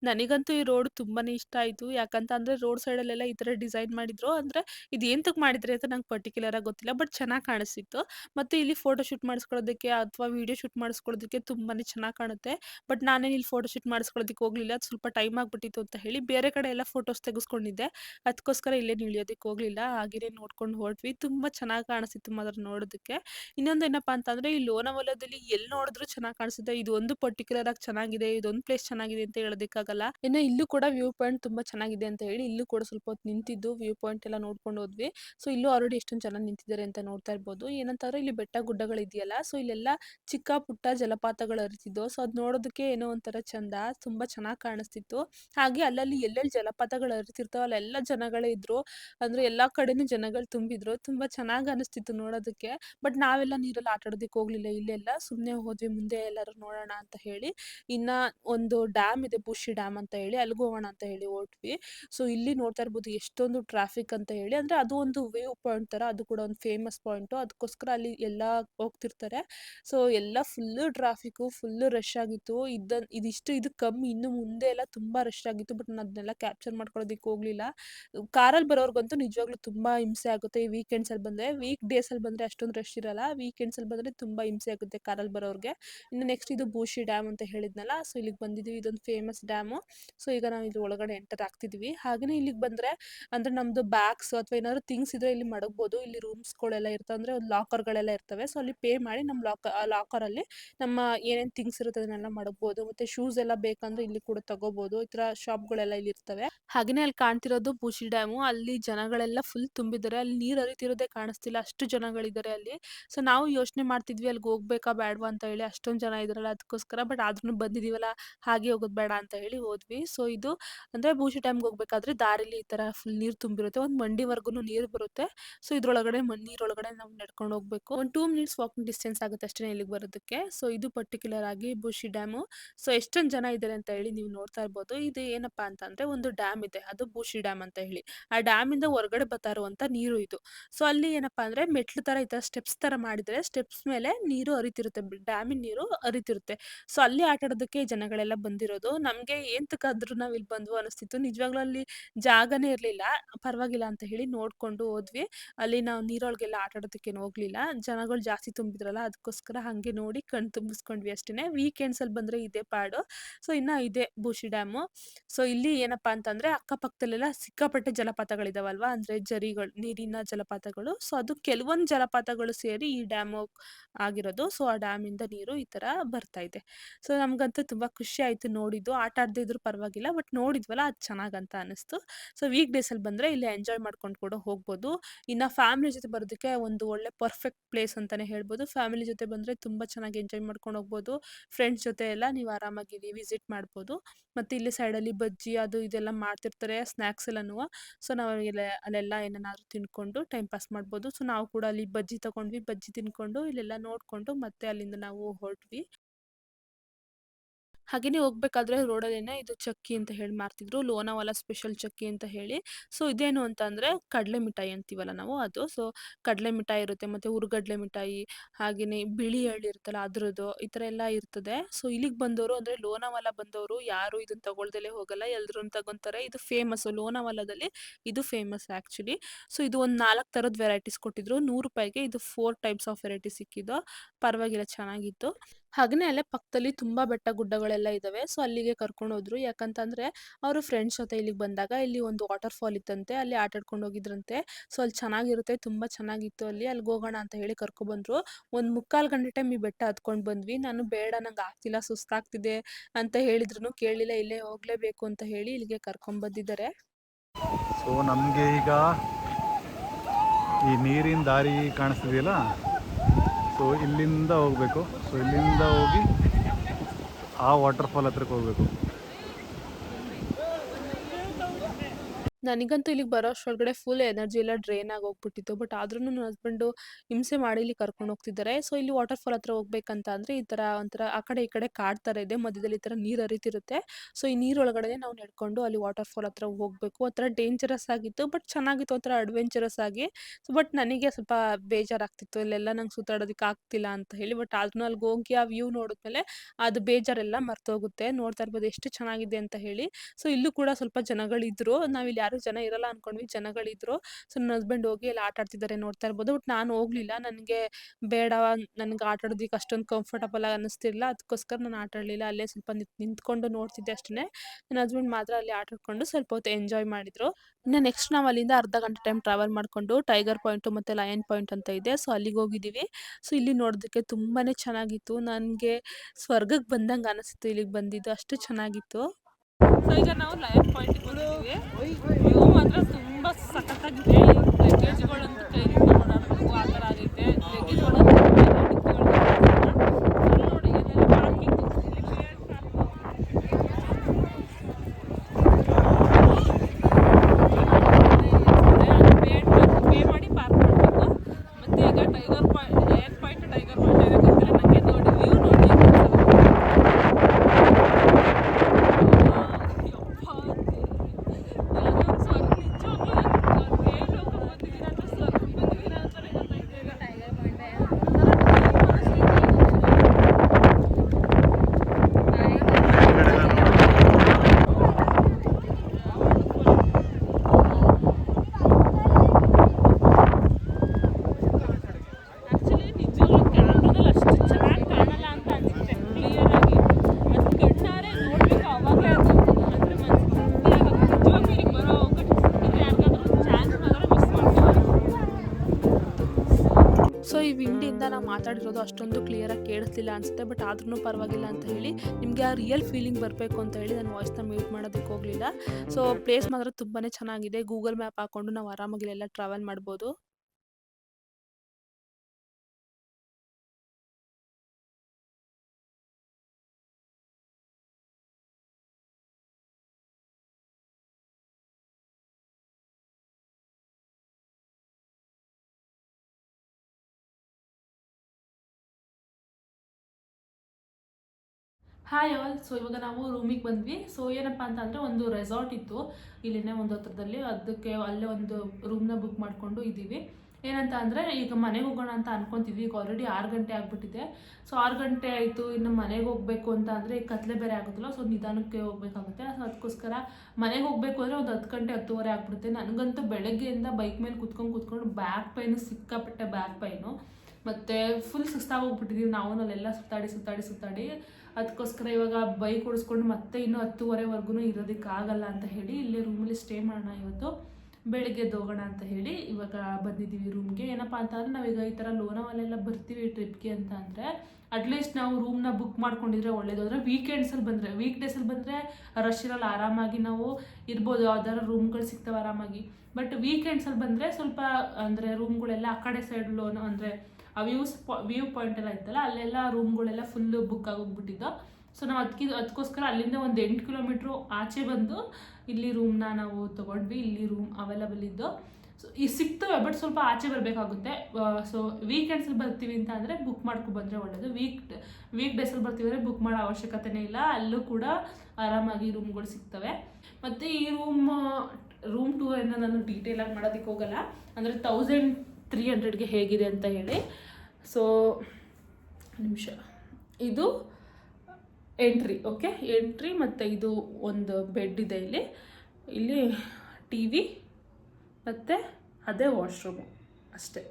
ನನಗಂತೂ ಈ ರೋಡ್ ತುಂಬಾನೇ ಇಷ್ಟ ಆಯಿತು. ಯಾಕಂತ ಅಂದ್ರೆ ರೋಡ್ ಸೈಡಲ್ಲೆಲ್ಲ ಈ ಥರ ಡಿಸೈನ್ ಮಾಡಿದ್ರು. ಅಂದ್ರೆ ಇದು ಏನಕ್ಕೆ ಮಾಡಿದ್ರೆ ಅಂತ ನಂಗೆ ಪರ್ಟಿಕ್ಯುಲರ್ ಆಗಿ ಗೊತ್ತಿಲ್ಲ. ಬಟ್ ಚೆನ್ನಾಗಿ ಕಾಣಿಸ್ತಿತ್ತು. ಮತ್ತೆ ಇಲ್ಲಿ ಫೋಟೋ ಶೂಟ್ ಮಾಡಿಸ್ಕೊಳ್ಳೋದಕ್ಕೆ ಅಥವಾ ವಿಡಿಯೋ ಶೂಟ್ ಮಾಡಿಸ್ಕೊಳ್ಳೋದಕ್ಕೆ ತುಂಬಾನೇ ಚೆನ್ನಾಗಿ ಕಾಣುತ್ತೆ. ಬಟ್ ನಾನೇನು ಇಲ್ಲಿ ಫೋಟೋ ಶೂಟ್ ಮಾಡಿಸ್ಕೊಳ್ಳೋದಕ್ಕೆ ಹೋಗ್ಲಿಲ್ಲ. ಅದು ಸ್ವಲ್ಪ ಟೈಮ್ ಆಗ್ಬಿಟ್ಟಿತ್ತು ಅಂತ ಹೇಳಿ ಬೇರೆ ಕಡೆ ಎಲ್ಲ ಫೋಟೋಸ್ ತೆಗೆಸ್ಕೊಂಡಿದ್ದೆ. ಅದಕ್ಕೋಸ್ಕರ ಇಲ್ಲೇನು ಇಳಿಯೋದಕ್ಕೆ ಹೋಗ್ಲಿಲ್ಲ. ಹಾಗೇನೆ ನೋಡ್ಕೊಂಡು ಹೊರಟ್ವಿ. ತುಂಬಾ ಚೆನ್ನಾಗಿ ಕಾಣಿಸ್ತಿತ್ತು ಮಾತ್ರ ನೋಡೋದಕ್ಕೆ. ಇನ್ನೊಂದು ಏನಪ್ಪ ಅಂತಂದ್ರೆ ಈ ಲೋನವಲದಲ್ಲಿ ಎಲ್ಲಿ ನೋಡಿದ್ರು ಚೆನ್ನಾಗಿ ಕಾಣಿಸುತ್ತೆ. ಇದು ಒಂದು ಪರ್ಟಿಕ್ಯುಲರ್ ಆಗಿ ಚೆನ್ನಾಗಿದೆ. ಇದೊಂದು ಪ್ಲೇಸ್ ಚೆನ್ನಾಗಿದೆ ಅಂತ ಹೇಳೋದಕ್ಕಾಗಲ್ಲ. ಇನ್ನು ಇಲ್ಲೂ ಕೂಡ ವ್ಯೂ ಪಾಯಿಂಟ್ ತುಂಬಾ ಚೆನ್ನಾಗಿದೆ ಅಂತ ಹೇಳಿ ಇಲ್ಲೂ ಕೂಡ ಸ್ವಲ್ಪ ಹೊತ್ತು ನಿಂತಿದ್ದು, ವ್ಯೂ ಪಾಯಿಂಟ್ ಎಲ್ಲ ನೋಡ್ಕೊಂಡು ಹೋದ್ವಿ. ಸೊ, ಇಲ್ಲೂ ಆಲ್ರೆಡಿ ಎಷ್ಟೊಂದು ಜನ ನಿಂತಿದ್ದಾರೆ ಅಂತ ನೋಡ್ತಾ ಇರ್ಬೋದು. ಏನಂತಂದ್ರೆ ಇಲ್ಲಿ ಬೆಟ್ಟ ಗುಡ್ಡಗಳಿದೆಯಲ್ಲ, ಸೊ, ಇಲ್ಲೆಲ್ಲ ಚಿಕ್ಕ ಪುಟ್ಟ ಜಲಪಾತಗಳು ಅರಿತಿದ್ದು ಸೊ, ಅದು ನೋಡೋದಕ್ಕೆ ಏನೋ ಒಂಥರ ಚಂದ. ತುಂಬಾ ಚೆನ್ನಾಗಿ ಕಾಣಿಸ್ತಿತ್ತು. ಹಾಗೆ ಅಲ್ಲಲ್ಲಿ ಎಲ್ಲೆಲ್ಲಿ ಜಲಪಾತಗಳು ಹರಿತಿರ್ತಾವೋ ಅಲ್ಲೆಲ್ಲ ಜನಗಳೇ ಇದ್ರು. ಅಂದ್ರೆ ಎಲ್ಲಾ ಕಡೆನೂ ಜನಗಳು ತುಂಬಿದ್ರು. ತುಂಬಾ ಚೆನ್ನಾಗಿ ಅನಿಸ್ತಿತ್ತು ನೋಡೋದಕ್ಕೆ. ಬಟ್ ನಾವೆಲ್ಲ ನೀರಲ್ಲಿ ಆಟ ಆಡೋದಕ್ಕೆ ಹೋಗ್ಲಿಲ್ಲ ಇಲ್ಲೆಲ್ಲ. ಸುಮ್ನೆ ಹೋದ್ವಿ, ಮುಂದೆ ಎಲ್ಲರೂ ನೋಡೋಣ ಅಂತ ಹೇಳಿ. ಇನ್ನ ಒಂದು ಡ್ಯಾಮ್ ಇದೆ ಬುಷಿ ಡ್ಯಾಮ್ ಅಂತ ಹೇಳಿ ಅಲ್ಲಿಗೆ ಹೋಗೋಣ ಅಂತ ಹೇಳಿ ಹೊರಟ್ವಿ. ಸೊ, ಇಲ್ಲಿ ನೋಡ್ತಾ ಇರ್ಬೋದು ಎಷ್ಟೊಂದು ಟ್ರಾಫಿಕ್ ಅಂತ ಹೇಳಿ. ಅಂದ್ರೆ ಅದು ಒಂದು ವ್ಯೂ ಪಾಯಿಂಟ್ ತರ ಅದು ಕೂಡ ಒಂದು ಫೇಮಸ್ ಪಾಯಿಂಟು. ಅದಕ್ಕೋಸ್ಕರ ಅಲ್ಲಿ ಎಲ್ಲ ಹೋಗ್ತಿರ್ತಾರೆ. ಸೊ, ಎಲ್ಲ ಫುಲ್ಲು ಟ್ರಾಫಿಕ್ಕು ಫುಲ್ಲು ರಶ್ ಆಗಿತ್ತು. ಇದನ್ನು ಇದಿಷ್ಟು ಇದು ಕಮ್ಮಿ ಇನ್ನು ಮುಂದೆ ಎಲ್ಲ ತುಂಬಾ ರಶ್ ಆಗಿತ್ತು. ಬಟ್ ನಾನು ಅದನ್ನೆಲ್ಲ ಕ್ಯಾಪ್ಚರ್ ಮಾಡ್ಕೊಳ್ಳೋದಕ್ಕೆ ಹೋಗ್ಲಿಲ್ಲ. ಕಾರಲ್ಲಿ ಬರೋರ್ಗಂತೂ ನಿಜವಾಗ್ಲೂ ತುಂಬಾ ಹಿಂಸೆ ಆಗುತ್ತೆ ಈ ವೀಕೆಂಡ್ಸಲ್ಲಿ ಬಂದ್ರೆ. ವೀಕ್ ಡೇಸಲ್ಲಿ ಬಂದ್ರೆ ಅಷ್ಟೊಂದು ರಶ್ ಇರಲ್ಲ. ವೀಕೆಂಡ್ಸಲ್ಲಿ ಬಂದ್ರೆ ತುಂಬಾ ಹಿಂಸೆ ಆಗುತ್ತೆ ಕಾರಲ್ಲಿ ಬರೋರ್ಗೆ. ಇನ್ನು ನೆಕ್ಸ್ಟ್ ಇದು ಬೂಶಿ ಡ್ಯಾಮ್ ಅಂತ ಹೇಳಿದ್ನಲ್ಲ ಸೊ ಇಲ್ಲಿಗೆ ಬಂದಿದ್ದೀವಿ. ಇದೊಂದು ಫೇಮಸ್ ಡ್ಯಾಮು. ಸೊ ಈಗ ನಾವು ಇಲ್ಲಿ ಒಳಗಡೆ ಎಂಟರ್ ಆಗ್ತಿದ್ವಿ. ಹಾಗೇನೇ ಇಲ್ಲಿಗೆ ಬಂದ್ರೆ ಅಂದ್ರೆ ನಮ್ದು ಬ್ಯಾಗ್ಸ್ ಅಥವಾ ಏನಾದ್ರು ಥಿಂಗ್ಸ್ ಇದ್ರೆ ಇಲ್ಲಿ ಮಡಗ್ಬೋದು. ಇಲ್ಲಿ ರೂಮ್ಸ್‌ಗಳೆಲ್ಲ ಇರ್ತವೆ. ಅಂದರೆ ಒಂದು ಲಾಕರ್‌ಗಳೆಲ್ಲ ಇರ್ತವೆ. ಸೊ ಅಲ್ಲಿ ಪೇ ಮಾಡಿ ನಮ್ಮ ಲಾಕ ಲಾಕರಲ್ಲಿ ನಮ್ಮ ಏನೇನು ಥಿಂಗ್ಸ್ ಇರುತ್ತೆ ಅದನ್ನೆಲ್ಲ ಮಡಗ್ಬೋದು. ಮತ್ತೆ ಶೂಸ್ ಎಲ್ಲ ಬೇಕಂದ್ರೆ ಇಲ್ಲಿ ಕೂಡ ತಗೋಬೋದು. ಈ ಥರ ಶಾಪ್‌ಗಳೆಲ್ಲ ಇಲ್ಲಿ ಇರ್ತವೆ. ಹಾಗೆಯೇ ಅಲ್ಲಿ ಕಾಣ್ತಿರೋದು ಬೂಶಿ ಡ್ಯಾಮು. ಅಲ್ಲಿ ಜನಗಳೆಲ್ಲ ಫುಲ್ ತುಂಬಿದ್ದಾರೆ. ಅಲ್ಲಿ ನೀರು ಹರಿತಿರೋದೇ ಕಾಣಿಸ್ತಿಲ್ಲ. ಅಷ್ಟು ಜನಗಳಿದ್ದಾರೆ ಅಲ್ಲಿ. ಸೊ ನಾವು ಯೋಚನೆ ಮಾಡ್ತಿದ್ವಿ ಅಲ್ಲಿಗೆ ಹೋಗ್ಬೇಕಾ ಬೇಡವಾ ಅಂತ ಹೇಳಿ. ಅಷ್ಟೊಂದು ಜನ ಇದ್ರಲ್ಲ ಅದಕ್ಕೋಸ್ಕರ. ಬಟ್ ಆದ್ರೂ ಬಂದಿದೀವಲ್ಲ ಹಾಗೆ ಹೋಗೋದು ಬೇಡ ಅಂತ ಹೇಳಿ ಹೋದ್ವಿ. ಸೊ ಇದು ಅಂದ್ರೆ ಬೂಶಿ ಟೈಮ್ಗೆ ಹೋಗ್ಬೇಕಾದ್ರೆ ದಾರಿಲಿ ಈ ತರ ಫುಲ್ ನೀರು ತುಂಬಿರುತ್ತೆ. ಒಂದು ಮಂಡಿವರೆಗೂನು ನೀರು ಬರುತ್ತೆ. ಸೊ ಇದ್ರೊಳಗಡೆ ನೀರೊಳಗಡೆ ನಾವು ನಡ್ಕೊಂಡು ಹೋಗ್ಬೇಕು. ಒಂದು ಟೂ ಮಿನಿಟ್ಸ್ ವಾಕಿಂಗ್ ಡಿಸ್ಟೆನ್ಸ್ ಆಗುತ್ತೆ ಅಷ್ಟೇ ಇಲ್ಲಿಗೆ ಬರೋದಕ್ಕೆ. ಸೊ ಇದು ಪರ್ಟಿಕ್ಯುಲರ್ ಆಗಿ ಬೂಶಿ ಡ್ಯಾಮು. ಸೊ ಎಷ್ಟೊಂದು ಜನ ಇದ್ದಾರೆ ಅಂತ ಹೇಳಿ ನೀವು ನೋಡ್ತಾ ಇರ್ಬೋದು. ಇದು ಏನಪ್ಪಾ ಅಂತಂದ್ರೆ ಒಂದು ಡ್ಯಾಮ್ ಇದೆ. ಅದು ಬೂಶಿ ಡ್ಯಾಮ್ ಅಂತ ಹೇಳಿ. ಆ ಡ್ಯಾಮ್ ಇಂದ ಹೊರಗಡೆ ಬರ್ತಾ ಇರುವಂತ ನೀರು ಇದು. ಸೊ ಅಲ್ಲಿ ಏನಪ್ಪಾ ಅಂದ್ರೆ ಮೆಟ್ಲು ತರ ಇತರ ತರ ಸ್ಟೆಪ್ಸ್ ತರ ಮಾಡಿದ್ರೆ ಸ್ಟೆಪ್ಸ್ ಮೇಲೆ ನೀರು ಹರಿತಿರುತ್ತೆ. ಡ್ಯಾಮಿನ ನೀರು ಹರಿತಿರುತ್ತೆ. ಸೊ ಅಲ್ಲಿ ಆಟ ಆಡೋದಕ್ಕೆ ಜನಗಳೆಲ್ಲ ಬಂದಿರೋದು. ನಮ್ಗೆ ಏಂತಕ್ಕಾದ್ರೂ ನಾವು ಇಲ್ಲಿ ಬಂದ್ವು ಅನಿಸ್ತಿತ್ತು ನಿಜವಾಗ್ಲೂ ಅಲ್ಲಿ ಜಾಗನೇ ಇರಲಿಲ್ಲ. ಪರವಾಗಿಲ್ಲ ಅಂತ ಹೇಳಿ ನೋಡ್ಕೊಂಡು ಹೋದ್ವಿ. ಅಲ್ಲಿ ನಾವು ನೀರೊಳಗೆಲ್ಲ ಆಟ ಆಡೋದಕ್ಕೇನು ಹೋಗ್ಲಿಲ್ಲ. ಜನಗಳು ಜಾಸ್ತಿ ತುಂಬಿದ್ರಲ್ಲ ಅದಕ್ಕೋಸ್ಕರ ಹಾಗೆ ನೋಡಿ ಕಣ್ ತುಂಬಿಸ್ಕೊಂಡ್ವಿ ಅಷ್ಟೇ ವೀಕೆಂಡ್ಸಲ್ಲಿ ಬಂದ್ರೆ ಇದೇ ಪಾಡು. ಸೊ ಇನ್ನ ಇದೆ ಬುಷಿ ಡ್ಯಾಮು. ಸೊ ಇಲ್ಲಿ ಏನಪ್ಪ ಅಂತಂದ್ರೆ ಅಕ್ಕಪಕ್ಕದಲ್ಲೆಲ್ಲ ಸಿಕ್ಕಾಪಟ್ಟೆ ಜಲಪಾತಗಳಿದಾವಲ್ವಾ? ಅಂದ್ರೆ ಜರಿಗಳು, ನೀರಿನ ಜಲಪಾತಗಳು. ಸೊ ಅದು ಕೆಲವೊಂದು ಜಲಪಾತಗಳು ಸೇರಿ ಈ ಡ್ಯಾಮ್ ಆಗಿರೋದು. ಸೊ ಆ ಡ್ಯಾಮ್ ಇಂದ ನೀರು ಈ ತರ ಬರ್ತಾ ಇದೆ. ಸೊ ನಮಗಂತೂ ತುಂಬಾ ಖುಷಿ ಆಯ್ತು ನೋಡಿದ್ದು. ಆಟ ಆಡದೇ ಇದ್ರೂ ಪರವಾಗಿಲ್ಲ, ಬಟ್ ನೋಡಿದ್ವಲ್ಲ ಅದು ಚೆನ್ನಾಗಂತ ಅನ್ನಿಸ್ತು. ಸೊ ವೀಕ್ ಡೇಸಲ್ಲಿ ಬಂದರೆ ಇಲ್ಲಿ ಎಂಜಾಯ್ ಮಾಡ್ಕೊಂಡು ಕೂಡ ಹೋಗ್ಬೋದು. ಇನ್ನು ಫ್ಯಾಮಿಲಿ ಜೊತೆ ಬರೋದಕ್ಕೆ ಒಂದು ಒಳ್ಳೆ ಪರ್ಫೆಕ್ಟ್ ಪ್ಲೇಸ್ ಅಂತಲೇ ಹೇಳ್ಬೋದು. ಫ್ಯಾಮಿಲಿ ಜೊತೆ ಬಂದರೆ ತುಂಬ ಚೆನ್ನಾಗಿ ಎಂಜಾಯ್ ಮಾಡ್ಕೊಂಡು ಹೋಗ್ಬೋದು. ಫ್ರೆಂಡ್ಸ್ ಜೊತೆ ಎಲ್ಲ ನೀವು ಆರಾಮಾಗಿ ಇಲ್ಲಿ ವಿಸಿಟ್ ಮಾಡ್ಬೋದು. ಮತ್ತು ಇಲ್ಲಿ ಸೈಡಲ್ಲಿ ಬಜ್ಜಿ ಅದು ಇದೆಲ್ಲ ಮಾಡ್ತಿರ್ತಾರೆ ಸ್ನ್ಯಾಕ್ಸ್ ಎಲ್ಲನೂ ಸೊ, ನಾವು ಇಲ್ಲ ಅಲ್ಲೆಲ್ಲ ಏನೇನಾದರೂ ತಿನ್ಕೊಂಡು ಟೈಮ್ ಪಾಸ್ ಮಾಡ್ಬೋದು. ಸೊ, ನಾವು ಕೂಡ ಅಲ್ಲಿ ಬಜ್ಜಿ ತೊಗೊಂಡ್ವಿ, ಬಜ್ಜಿ ತಿನ್ಕೊಂಡು ಇಲ್ಲೆಲ್ಲ ನೋಡಿಕೊಂಡು ಮತ್ತೆ ಅಲ್ಲಿಂದ ನಾವು ಹೊರಟ್ವಿ. ಹಾಗೆಯೇ ಹೋಗ್ಬೇಕಾದ್ರೆ ರೋಡಲ್ಲೇನೆ ಇದು ಚಕ್ಕಿ ಅಂತ ಹೇಳಿ ಮಾರ್ತಿದ್ರು, ಲೋನಾವಾಲ ಸ್ಪೆಷಲ್ ಚಕ್ಕಿ ಅಂತ ಹೇಳಿ. ಸೊ ಇದೇನು ಅಂತ ಅಂದರೆ ಕಡಲೆ ಮಿಠಾಯಿ ಅಂತೀವಲ್ಲ ನಾವು ಅದು. ಸೊ ಕಡಲೆ ಮಿಠಾಯಿ ಇರುತ್ತೆ, ಮತ್ತು ಹುರ್ಗಡ್ಲೆ ಮಿಠಾಯಿ ಹಾಗೆಯೇ ಬಿಳಿ ಎಳ್ಳು ಇರುತ್ತಲ್ಲ ಅದ್ರದ್ದು, ಈ ಥರ ಎಲ್ಲ ಇರ್ತದೆ. ಸೊ ಇಲ್ಲಿಗೆ ಬಂದವರು ಅಂದರೆ ಲೋನಾವಾಲ ಬಂದವರು ಯಾರು ಇದನ್ನ ತಗೊಳ್ದಲೇ ಹೋಗಲ್ಲ. ಎಲ್ಲರೂ ತಗೊತಾರೆ. ಇದು ಫೇಮಸ್ ಲೋನಾವಾಲದಲ್ಲಿ ಇದು ಫೇಮಸ್ ಆ್ಯಕ್ಚುಲಿ ಸೊ ಇದು ಒಂದು ನಾಲ್ಕು ಥರದ ವೆರೈಟೀಸ್ ಕೊಟ್ಟಿದ್ರು. ನೂರು ರೂಪಾಯಿಗೆ ಇದು ಫೋರ್ ಟೈಪ್ಸ್ ಆಫ್ ವೆರೈಟಿ ಸಿಕ್ಕಿದ್ದು. ಪರವಾಗಿಲ್ಲ, ಚೆನ್ನಾಗಿತ್ತು. ಹಾಗೆಯೇ ಅಲ್ಲೇ ಪಕ್ಕದಲ್ಲಿ ತುಂಬ ಬೆಟ್ಟ ಗುಡ್ಡಗಳೆಲ್ಲ ಇದ್ದಾವೆ ಸೊ, ಅಲ್ಲಿಗೆ ಕರ್ಕೊಂಡು ಹೋದ್ರು. ಯಾಕಂತಂದ್ರೆ, ಅವರು ಫ್ರೆಂಡ್ಸ್ ಜೊತೆ ಇಲ್ಲಿಗೆ ಬಂದಾಗ ಇಲ್ಲಿ ಒಂದು ವಾಟರ್ ಫಾಲ್ ಇತ್ತಂತೆ. ಅಲ್ಲಿ ಆಟ ಆಡ್ಕೊಂಡು ಹೋಗಿದ್ರಂತೆ. ಸೊ, ಅಲ್ಲಿ ಚೆನ್ನಾಗಿರುತ್ತೆ. ತುಂಬ ಚೆನ್ನಾಗಿತ್ತು ಅಲ್ಲಿ. ಅಲ್ಲಿಗೆ ಹೋಗೋಣ ಅಂತ ಹೇಳಿ ಕರ್ಕೊಬಂದರು ಒಂದು ಮುಕ್ಕಾಲು ಗಂಟೆ ಟೈಮ್ ಈ ಬೆಟ್ಟ ಹತ್ಕೊಂಡು ಬಂದ್ವಿ. ನಾನು, ಬೇಡ, ನಂಗೆ ಆಗ್ತಿಲ್ಲ. ಸುಸ್ತಾಗ್ತಿದೆ ಅಂತ ಹೇಳಿದ್ರು ಕೇಳಿಲ್ಲ. ಇಲ್ಲೇ ಹೋಗಲೇಬೇಕು ಅಂತ ಹೇಳಿ ಇಲ್ಲಿಗೆ ಕರ್ಕೊಂಬಂದಿದ್ದಾರೆ ಸೊ, ನಮಗೆ ಈಗ ಈ ನೀರಿನ ದಾರಿ ಕಾಣಿಸ್ತಿದೆಯಲ್ಲ? ಸೊ ಇಲ್ಲಿಂದ ಹೋಗಬೇಕು. ಸೊ ಇಲ್ಲಿಂದ ಹೋಗಿ ಆ ವಾಟರ್ಫಾಲ್ ಹತ್ರಕ್ಕೆ ಹೋಗಬೇಕು. ನನಗಂತೂ ಇಲ್ಲಿಗೆ ಬರೋ ಫುಲ್ ಎನರ್ಜಿ ಎಲ್ಲ ಡ್ರೈನ್ ಆಗಿ ಹೋಗ್ಬಿಟ್ಟಿತ್ತು. ಬಟ್ ಆದ್ರೂ ನನ್ನ ಹಸ್ಬೆಂಡು ಹಿಂಸೆ ಮಾಡಿ ಇಲ್ಲಿ ಕರ್ಕೊಂಡು ಹೋಗ್ತಿದ್ದಾರೆ. ಸೊ ಇಲ್ಲಿ ವಾಟರ್ ಫಾಲ್ ಹತ್ರ ಹೋಗ್ಬೇಕಂತ ಅಂದರೆ ಈ ಥರ ಒಂಥರ ಆ ಕಡೆ ಈ ಕಡೆ ಕಾಡ್ ಇದೆ. ಮಧ್ಯದಲ್ಲಿ ಈ ಥರ ನೀರು ಹರಿತಿರುತ್ತೆ. ಸೊ ಈ ನೀರೊಳಗಡೆ ನಾವು ನಡ್ಕೊಂಡು ಅಲ್ಲಿ ವಾಟರ್ ಫಾಲ್ ಹತ್ರ ಹೋಗಬೇಕು. ಒಂಥರ ಡೇಂಜರಸ್ ಆಗಿತ್ತು. ಬಟ್ ಚೆನ್ನಾಗಿತ್ತು. ಒಂಥರ ಅಡ್ವೆಂಚರಸ್ ಆಗಿ. ಸೊ ಬಟ್ ನನಗೆ ಸ್ವಲ್ಪ ಬೇಜಾರಾಗ್ತಿತ್ತು. ಇಲ್ಲೆಲ್ಲ ನಂಗೆ ಸುತ್ತಾಡೋದಕ್ಕೆ ಆಗ್ತಿಲ್ಲ ಅಂತ ಹೇಳಿ. ಬಟ್ ಆದ್ರೂ ಅಲ್ಲಿಗೆ ಹೋಗಿ ಆ ವ್ಯೂ ನೋಡಿದ್ಮೇಲೆ ಅದು ಬೇಜಾರೆಲ್ಲ ಮರ್ತೋಗುತ್ತೆ. ನೋಡ್ತಾ ಇರ್ಬೋದು ಎಷ್ಟು ಚೆನ್ನಾಗಿದೆ ಅಂತ ಹೇಳಿ. ಸೊ ಇಲ್ಲೂ ಕೂಡ ಸ್ವಲ್ಪ ಜನಗಳಿದ್ರು. ನಾವಿಲ್ಲಿ ಯಾರು ಜನ ಇರಲ್ಲ ಅನ್ಕೊಂಡ್ವಿ ಜನಗಳಿದ್ರು ಸೊ ನನ್ನ ಹಸ್ಬೆಂಡ್ ಹೋಗಿ ಅಲ್ಲಿ ಆಟ ಆಡ್ತಿದ್ದಾರೆ ನೋಡ್ತಾ ಇರ್ಬೋದು. ಬಟ್ ನಾನು ಹೋಗ್ಲಿಲ್ಲ. ನನಗೆ ಬೇಡ. ನನಗೆ ಆಟ ಆಡೋದಕ್ಕೆ ಅಷ್ಟೊಂದು ಕಂಫರ್ಟಬಲ್ ಆಗಿ ಅನ್ನಿಸ್ತಿರ್ಲಿಲ್ಲ. ಅದಕ್ಕೋಸ್ಕರ ನಾನು ಆಟ ಆಡಲಿಲ್ಲ. ಅಲ್ಲೇ ಸ್ವಲ್ಪ ನಿಂತ್ ನಿಂತ್ಕೊಂಡು ನೋಡ್ತಿದ್ದೆ ಅಷ್ಟೇ ನನ್ನ ಹಸ್ಬೆಂಡ್ ಮಾತ್ರ ಅಲ್ಲಿ ಆಟ ಆಡ್ಕೊಂಡು ಸ್ವಲ್ಪ ಹೊತ್ತು ಎಂಜಾಯ್ ಮಾಡಿದ್ರು. ಇನ್ನು ನೆಕ್ಸ್ಟ್ ನಾವು ಅಲ್ಲಿಂದ ಅರ್ಧ ಗಂಟೆ ಟೈಮ್ ಟ್ರಾವೆಲ್ ಮಾಡಿಕೊಂಡು ಟೈಗರ್ ಪಾಯಿಂಟು ಮತ್ತು ಲಯನ್ ಪಾಯಿಂಟ್ ಅಂತ ಇದೆ. ಸೊ ಅಲ್ಲಿಗೆ ಹೋಗಿದ್ದೀವಿ ಸೊ ಇಲ್ಲಿ ನೋಡೋದಕ್ಕೆ ತುಂಬಾ ಚೆನ್ನಾಗಿತ್ತು. ನನಗೆ ಸ್ವರ್ಗಕ್ಕೆ ಬಂದಂಗೆ ಅನಿಸ್ತು ಇಲ್ಲಿಗೆ ಬಂದಿದ್ದು. ಅಷ್ಟು ಚೆನ್ನಾಗಿತ್ತು. ಸೊ ಈಗ ನಾವು ಲಯನ್ ಪಾಯಿಂಟಿಗೆ ಬಂದಿದ್ದೀವಿ. ವ್ಯೂ ಮಾತ್ರ ತುಂಬ ಸಖತ್ತಾಗಿದೆ ಲಗೇಜ್ಗಳಂತೂ ಕೈಲಿಂದ ಕೇಳಿಸ್ಲಿಲ್ಲ ಅನಿಸುತ್ತೆ ಬಟ್ ಆದ್ರೂ ಪರವಾಗಿಲ್ಲ ಅಂತ ಹೇಳಿ ನಿಮಗೆ ಆ ರಿಯಲ್ ಫೀಲಿಂಗ್ ಬರಬೇಕು ಅಂತ ಹೇಳಿ ನಾನು ವಾಯ್ಸ್ನ ಮ್ಯೂಟ್ ಮಾಡೋದಕ್ಕೆ ಹೋಗಲಿಲ್ಲ. ಸೊ ಪ್ಲೇಸ್ ಮಾತ್ರ ತುಂಬಾ ಚೆನ್ನಾಗಿದೆ. ಗೂಗಲ್ ಮ್ಯಾಪ್ ಹಾಕ್ಕೊಂಡು ನಾವು ಆರಾಮಾಗಿ ಎಲ್ಲ ಟ್ರಾವೆಲ್ ಮಾಡ್ಬೋದು. ಹಾಯ್ ಆಲ್ ಸೊ ಇವಾಗ ನಾವು ರೂಮಿಗೆ ಬಂದ್ವಿ. ಸೊ ಏನಪ್ಪ ಅಂತಂದರೆ ಒಂದು ರೆಸಾರ್ಟ್ ಇತ್ತು. ಇಲ್ಲಿನೇ ಒಂದು ಹತ್ರದಲ್ಲಿ ಅದಕ್ಕೆ ಅಲ್ಲೇ ಒಂದು ರೂಮ್ನ ಬುಕ್ ಮಾಡಿಕೊಂಡು ಇದ್ದೀವಿ. ಏನಂತ ಅಂದರೆ, ಈಗ ಮನೆಗೆ ಹೋಗೋಣ ಅಂತ ಅನ್ಕೊತೀವಿ. ಈಗ ಆಲ್ರೆಡಿ ಆರು ಗಂಟೆ ಆಗಿಬಿಟ್ಟಿದೆ. ಸೊ ಆರು ಗಂಟೆ ಆಯಿತು. ಇನ್ನು ಮನೆಗೆ ಹೋಗಬೇಕು ಅಂತ ಅಂದರೆ ಈಗ ಕತ್ಲೆ ಬೇರೆ ಆಗುತ್ತಲ್ಲ ಸೊ ನಿಧಾನಕ್ಕೆ ಹೋಗ್ಬೇಕಾಗುತ್ತೆ. ಸೊ ಅದಕ್ಕೋಸ್ಕರ ಮನೆಗೆ ಹೋಗಬೇಕು ಅಂದರೆ ಒಂದು ಹತ್ತು ಗಂಟೆ, ಹತ್ತುವರೆ ಆಗ್ಬಿಡುತ್ತೆ. ನನಗಂತೂ ಬೆಳಗ್ಗೆಯಿಂದ ಬೈಕ್ ಮೇಲೆ ಕುತ್ಕೊಂಡು ಕುತ್ಕೊಂಡು ಬ್ಯಾಕ್ ಪೈನು ಸಿಕ್ಕಾಪಟ್ಟೆ ಬ್ಯಾಕ್ ಪೈನು ಮತ್ತು ಫುಲ್ ಸುಸ್ತಾಗಿ ಹೋಗ್ಬಿಟ್ಟಿದ್ದೀವಿ ನಾವು ಅಲ್ಲೆಲ್ಲ ಸುತ್ತಾಡಿ ಸುತ್ತಾಡಿ ಸುತ್ತಾಡಿ. ಅದಕ್ಕೋಸ್ಕರ ಇವಾಗ ಬೈಕ್ ಓಡಿಸ್ಕೊಂಡು ಮತ್ತೆ ಇನ್ನೂ ಹತ್ತುವರೆವರೆಗೂ ಇರೋದಕ್ಕಾಗಲ್ಲ ಅಂತ ಹೇಳಿ ಇಲ್ಲೇ ರೂಮಲ್ಲಿ ಸ್ಟೇ ಮಾಡೋಣ ಇವತ್ತು. ಬೆಳಿಗ್ಗೆ ಹೋಗೋಣ ಅಂತ ಹೇಳಿ ಇವಾಗ ಬಂದಿದ್ದೀವಿ ರೂಮ್ಗೆ ಏನಪ್ಪ ಅಂತಂದ್ರೆ ನಾವೀಗ ಈ ಥರ ಲೋನಾವಲೆಲ್ಲ ಬರ್ತೀವಿ ಟ್ರಿಪ್ಗೆ ಅಂತ ಅಂದರೆ ಅಟ್ಲೀಸ್ಟ್ ನಾವು ರೂಮ್ನ ಬುಕ್ ಮಾಡ್ಕೊಂಡಿದ್ರೆ ಒಳ್ಳೇದು. ಅಂದರೆ ವೀಕೆಂಡ್ಸಲ್ಲಿ ಬಂದರೆ ವೀಕ್ ಡೇಸಲ್ಲಿ ಬಂದರೆ ರಶ್ ಇರಲ್ಲ. ಆರಾಮಾಗಿ ನಾವು ಇರ್ಬೋದು. ರೂಮ್ ರೂಮ್ಗಳು ಸಿಗ್ತವೆ ಆರಾಮಾಗಿ. ಬಟ್ ವೀಕೆಂಡ್ಸಲ್ಲಿ ಬಂದರೆ ಸ್ವಲ್ಪ ಅಂದರೆ ರೂಮ್ಗಳೆಲ್ಲ ಆ ಕಡೆ ಸೈಡ್ ಲೋನ್ ಅಂದರೆ ಆ ವ್ಯೂಸ್ ವ್ಯೂ ಪಾಯಿಂಟ್ ಎಲ್ಲ ಇತ್ತಲ್ಲ, ಅಲ್ಲೆಲ್ಲ ರೂಮ್ಗಳೆಲ್ಲ ಫುಲ್ಲು ಬುಕ್ ಆಗೋಗ್ಬಿಟ್ಟಿದ್ದು. ಸೊ ನಾವು ಅದಕ್ಕೆ ಅದಕ್ಕೋಸ್ಕರ ಅಲ್ಲಿಂದ ಒಂದು ಎಂಟು ಕಿಲೋಮೀಟ್ರು ಆಚೆ ಬಂದು ಇಲ್ಲಿ ರೂಮ್ನ ನಾವು ತೊಗೊಂಡ್ವಿ, ಇಲ್ಲಿ ರೂಮ್ ಅವೈಲಬಲ್ ಇದ್ದು. ಸೊ ಈ ಸಿಕ್ತವೆ ಬಟ್ ಸ್ವಲ್ಪ ಆಚೆ ಬರಬೇಕಾಗುತ್ತೆ. ಸೊ ವೀಕೆಂಡ್ಸಲ್ಲಿ ಬರ್ತೀವಿ ಅಂತ ಅಂದರೆ ಬುಕ್ ಮಾಡ್ಕೊಂಡು ಬಂದರೆ ಒಳ್ಳೆಯದು ವೀಕ್ ವೀಕ್ ಡೇಸಲ್ಲಿ ಬರ್ತೀವಿ ಬುಕ್ ಮಾಡೋ ಅವಶ್ಯಕತೆನೇ ಇಲ್ಲ. ಅಲ್ಲೂ ಕೂಡ ಆರಾಮಾಗಿ ರೂಮ್ಗಳು ಸಿಗ್ತವೆ ಮತ್ತು ಈ ರೂಮ್ ರೂಮ್ ಟೂರನ್ನು ನಾನು ಡೀಟೇಲಾಗಿ ಮಾಡೋದಕ್ಕೆ ಹೋಗಲ್ಲ. ಅಂದರೆ ತೌಸಂಡ್ ತ್ರೀ ಹಂಡ್ರೆಡ್ಗೆ ಹೇಗಿದೆ ಅಂತ ಹೇಳಿ. ಸೊ ನಿಮಿಷ. ಇದು ಎಂಟ್ರಿ ಓಕೆ ಎಂಟ್ರಿ ಮತ್ತು ಇದು ಒಂದು ಬೆಡ್ ಇದೆ ಇಲ್ಲಿ. ಇಲ್ಲಿ ಟಿ ವಿ ಮತ್ತು ಅದೇ ವಾಶ್ರೂಮು ಅಷ್ಟೇ.